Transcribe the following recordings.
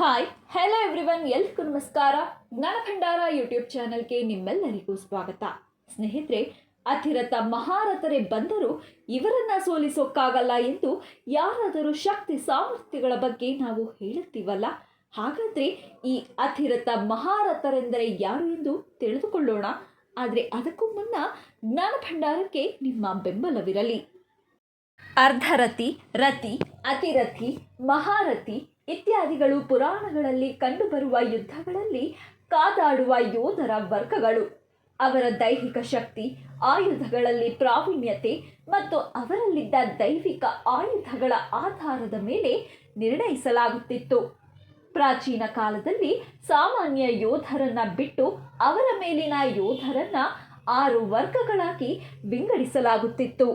Hi hello everyone ಎಲ್ರಿಗೂ ನಮಸ್ಕಾರ. ಜ್ಞಾನಭಂಡಾರ YouTube ಚಾನಲ್ಗೆ ನಿಮ್ಮೆಲ್ಲರಿಗೂ ಸ್ವಾಗತ. ಸ್ನೇಹಿತರೆ, ಅತಿರಥ ಮಹಾರಥರೇ ಬಂದರೂ ಇವರನ್ನ ಸೋಲಿಸೋಕ್ಕಾಗಲ್ಲ ಎಂದು ಯಾರಾದರೂ ಶಕ್ತಿ ಸಾಮರ್ಥ್ಯಗಳ ಬಗ್ಗೆ ನಾವು ಹೇಳುತ್ತೀವಲ್ಲ? ಹಾಗಾದರೆ ಈ ಅತಿರಥ ಮಹಾರಥರೆಂದರೆ ಯಾರು ಎಂದು ತಿಳಿದುಕೊಳ್ಳೋಣ. ಆದರೆ ಅದಕ್ಕೂ ಮುನ್ನ ಜ್ಞಾನಭಂಡಾರಕ್ಕೆ ನಿಮ್ಮ ಬೆಂಬಲವಿರಲಿ. ಅರ್ಧರತಿ ರತಿ ಅತಿರಥಿ, ಮಹಾರಥಿ ಇತ್ಯಾದಿಗಳು ಪುರಾಣಗಳಲ್ಲಿ ಕಂಡುಬರುವ ಯುದ್ಧಗಳಲ್ಲಿ ಕಾದಾಡುವ ಯೋಧರ ವರ್ಗಗಳು. ಅವರ ದೈಹಿಕ ಶಕ್ತಿ, ಆಯುಧಗಳಲ್ಲಿ ಪ್ರಾವೀಣ್ಯತೆ ಮತ್ತು ಅವರಲ್ಲಿದ್ದ ದೈವಿಕ ಆಯುಧಗಳ ಆಧಾರದ ಮೇಲೆ ನಿರ್ಣಯಿಸಲಾಗುತ್ತಿತ್ತು. ಪ್ರಾಚೀನ ಕಾಲದಲ್ಲಿ ಸಾಮಾನ್ಯ ಯೋಧರನ್ನ ಬಿಟ್ಟು ಅವರ ಮೇಲಿನ ಯೋಧರನ್ನ ಆರು ವರ್ಗಗಳಾಗಿ ವಿಂಗಡಿಸಲಾಗುತ್ತಿತ್ತು.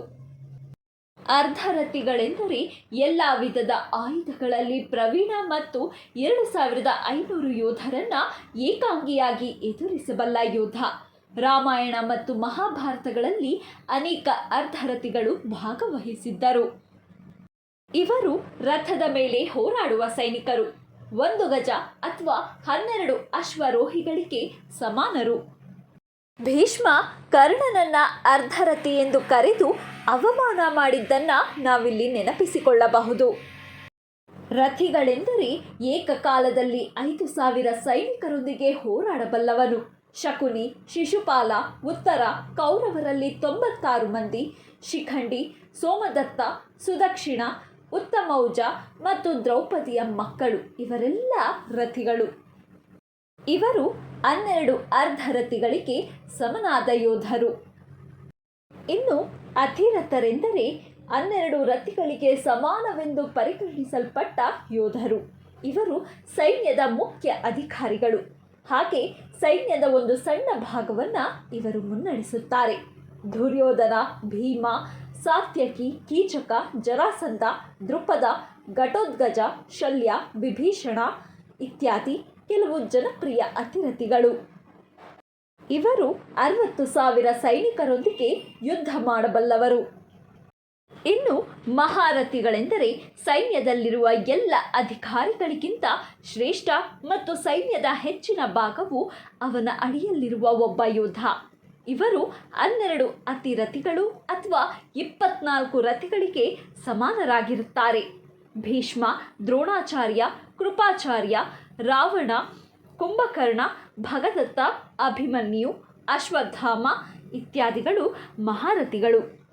ಅರ್ಧರಥಿಗಳೆಂದರೆ ಎಲ್ಲ ವಿಧದ ಆಯುಧಗಳಲ್ಲಿ ಪ್ರವೀಣ ಮತ್ತು ಎರಡು ಸಾವಿರದ ಐನೂರು ಯೋಧರನ್ನ ಏಕಾಂಗಿಯಾಗಿ ಎದುರಿಸಬಲ್ಲ ಯೋಧ. ರಾಮಾಯಣ ಮತ್ತು ಮಹಾಭಾರತಗಳಲ್ಲಿ ಅನೇಕ ಅರ್ಧರತಿಗಳು ಭಾಗವಹಿಸಿದ್ದರು. ಇವರು ರಥದ ಮೇಲೆ ಹೋರಾಡುವ ಸೈನಿಕರು. ಒಂದು ಗಜ ಅಥವಾ ಹನ್ನೆರಡು ಅಶ್ವರೋಹಿಗಳಿಗೆ ಸಮಾನರು. ಭೀಷ್ಮ ಕರ್ಣನನ್ನ ಅರ್ಧರತಿ ಎಂದು ಕರೆದು ಅವಮಾನ ಮಾಡಿದ್ದನ್ನ ನಾವಿಲ್ಲಿ ನೆನಪಿಸಿಕೊಳ್ಳಬಹುದು. ರಥಿಗಳೆಂದರೆ ಏಕಕಾಲದಲ್ಲಿ ಐದು ಸಾವಿರ ಸೈನಿಕರೊಂದಿಗೆ ಹೋರಾಡಬಲ್ಲವನು. ಶಕುನಿ, ಶಿಶುಪಾಲ, ಉತ್ತರ, ಕೌರವರಲ್ಲಿ ತೊಂಬತ್ತಾರು ಮಂದಿ, ಶಿಖಂಡಿ, ಸೋಮದತ್ತ, ಸುದಕ್ಷಿಣ, ಉತ್ತಮೌಜ ಮತ್ತು ದ್ರೌಪದಿಯ ಮಕ್ಕಳು. ಇವರೆಲ್ಲ ರಥಿಗಳು. ಇವರು ಹನ್ನೆರಡು ಅರ್ಧರಥಿಗಳಿಗೆ ಸಮನಾದ ಯೋಧರು. ಇನ್ನು ಅತಿರಥರೆಂದರೆ ಹನ್ನೆರಡು ರಥಿಗಳಿಗೆ ಸಮಾನವೆಂದು ಪರಿಗಣಿಸಲ್ಪಟ್ಟ ಯೋಧರು. ಇವರು ಸೈನ್ಯದ ಮುಖ್ಯ ಅಧಿಕಾರಿಗಳು. ಹಾಗೆ ಸೈನ್ಯದ ಒಂದು ಸಣ್ಣ ಭಾಗವನ್ನು ಇವರು ಮುನ್ನಡೆಸುತ್ತಾರೆ. ದುರ್ಯೋಧನ, ಭೀಮ, ಸಾತ್ಯಕಿ, ಕೀಚಕ, ಜರಾಸಂಧ ದೃಪದ ಘಟೋದ್ಗಜ, ಶಲ್ಯ, ವಿಭೀಷಣ ಇತ್ಯಾದಿ ಕೆಲವು ಜನಪ್ರಿಯ ಅತಿರಥಿಗಳು. ಇವರು ಅರವತ್ತು ಸಾವಿರ ಸೈನಿಕರೊಂದಿಗೆ ಯುದ್ಧ ಮಾಡಬಲ್ಲವರು. ಇನ್ನು ಮಹಾರಥಿಗಳೆಂದರೆ ಸೈನ್ಯದಲ್ಲಿರುವ ಎಲ್ಲ ಅಧಿಕಾರಿಗಳಿಗಿಂತ ಶ್ರೇಷ್ಠ ಮತ್ತು ಸೈನ್ಯದ ಹೆಚ್ಚಿನ ಭಾಗವು ಅವನ ಅಡಿಯಲ್ಲಿರುವ ಒಬ್ಬ ಯೋಧ. ಇವರು ಹನ್ನೆರಡು ಅತಿರಥಿಗಳು ಅಥವಾ ಇಪ್ಪತ್ನಾಲ್ಕು ರಥಿಗಳಿಗೆ ಸಮಾನರಾಗಿರುತ್ತಾರೆ. ಭೀಷ್ಮ, ದ್ರೋಣಾಚಾರ್ಯ, ಕೃಪಾಚಾರ್ಯ ರಾವಣ, ಕುಂಭಕರ್ಣ, ಭಗದತ್ತ, ಅಭಿಮನ್ಯು, ಅಶ್ವತ್ಥಾಮ ಇತ್ಯಾದಿಗಳು ಮಹಾರಥಿಗಳು.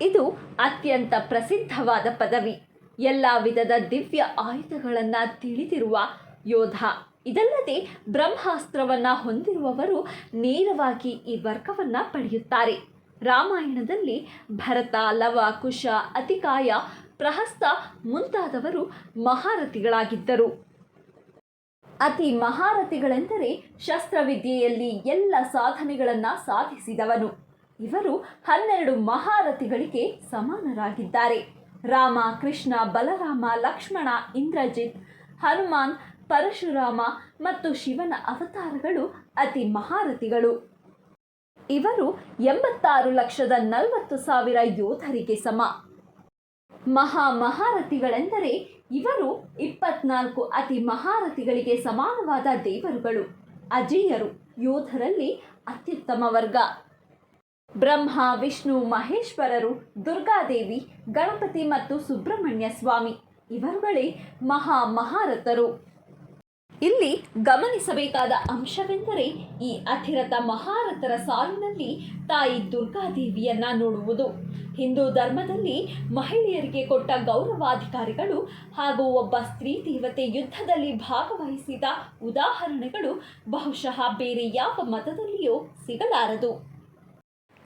ಇದು ಅತ್ಯಂತ ಪ್ರಸಿದ್ಧವಾದ ಪದವಿ. ಎಲ್ಲ ವಿಧದ ದಿವ್ಯ ಆಯುಧಗಳನ್ನು ತಿಳಿದಿರುವ ಯೋಧ. ಇದಲ್ಲದೆ ಬ್ರಹ್ಮಾಸ್ತ್ರವನ್ನು ಹೊಂದಿರುವವರು ನೇರವಾಗಿ ಈ ವರ್ಗವನ್ನು ಪಡೆಯುತ್ತಾರೆ. ರಾಮಾಯಣದಲ್ಲಿ ಭರತ, ಲವ, ಕುಶ, ಅತಿಕಾಯ, ಪ್ರಹಸ್ತ ಮುಂತಾದವರು ಮಹಾರಥಿಗಳಾಗಿದ್ದರು. ಅತಿ ಮಹಾರಥಿಗಳೆಂದರೆ ಶಸ್ತ್ರವಿದ್ಯೆಯಲ್ಲಿ ಎಲ್ಲ ಸಾಧನೆಗಳನ್ನು ಸಾಧಿಸಿದವನು. ಇವರು ಹನ್ನೆರಡು ಮಹಾರಥಿಗಳಿಗೆ ಸಮಾನರಾಗಿದ್ದಾರೆ. ರಾಮ, ಕೃಷ್ಣ, ಬಲರಾಮ, ಲಕ್ಷ್ಮಣ, ಇಂದ್ರಜಿತ್, ಹನುಮಾನ್, ಪರಶುರಾಮ ಮತ್ತು ಶಿವನ ಅವತಾರಗಳು ಅತಿ ಮಹಾರಥಿಗಳು. ಇವರು ಎಂಬತ್ತಾರು ಲಕ್ಷದ ನಲವತ್ತು ಸಾವಿರ ಯೋಧರಿಗೆ ಸಮ. ಮಹಾ ಮಹಾರಥಿಗಳೆಂದರೆ ಇವರು ಇಪ್ಪತ್ನಾಲ್ಕು ಅತಿ ಮಹಾರಥಿಗಳಿಗೆ ಸಮಾನವಾದ ದೇವರುಗಳು, ಅಜೇಯರು, ಯೋಧರಲ್ಲಿ ಅತ್ಯುತ್ತಮ ವರ್ಗ. ಬ್ರಹ್ಮ, ವಿಷ್ಣು, ಮಹೇಶ್ವರರು, ದುರ್ಗಾದೇವಿ, ಗಣಪತಿ ಮತ್ತು ಸುಬ್ರಹ್ಮಣ್ಯ ಸ್ವಾಮಿ, ಇವರುಗಳೇ ಮಹಾ ಮಹಾರಥರು. ಇಲ್ಲಿ ಗಮನಿಸಬೇಕಾದ ಅಂಶವೆಂದರೆ ಈ ಅತಿರಥ ಮಹಾರಥರ ಸಾಲಿನಲ್ಲಿ ತಾಯಿ ದುರ್ಗಾದೇವಿಯನ್ನ ನೋಡುವುದು. ಹಿಂದೂ ಧರ್ಮದಲ್ಲಿ ಮಹಿಳೆಯರಿಗೆ ಕೊಟ್ಟ ಗೌರವಾಧಿಕಾರಿಗಳು ಹಾಗೂ ಒಬ್ಬ ಸ್ತ್ರೀ ದೇವತೆ ಯುದ್ಧದಲ್ಲಿ ಭಾಗವಹಿಸಿದ ಉದಾಹರಣೆಗಳು ಬಹುಶಃ ಬೇರೆ ಯಾವ ಮತದಲ್ಲಿಯೂ ಸಿಗಲಾರದು.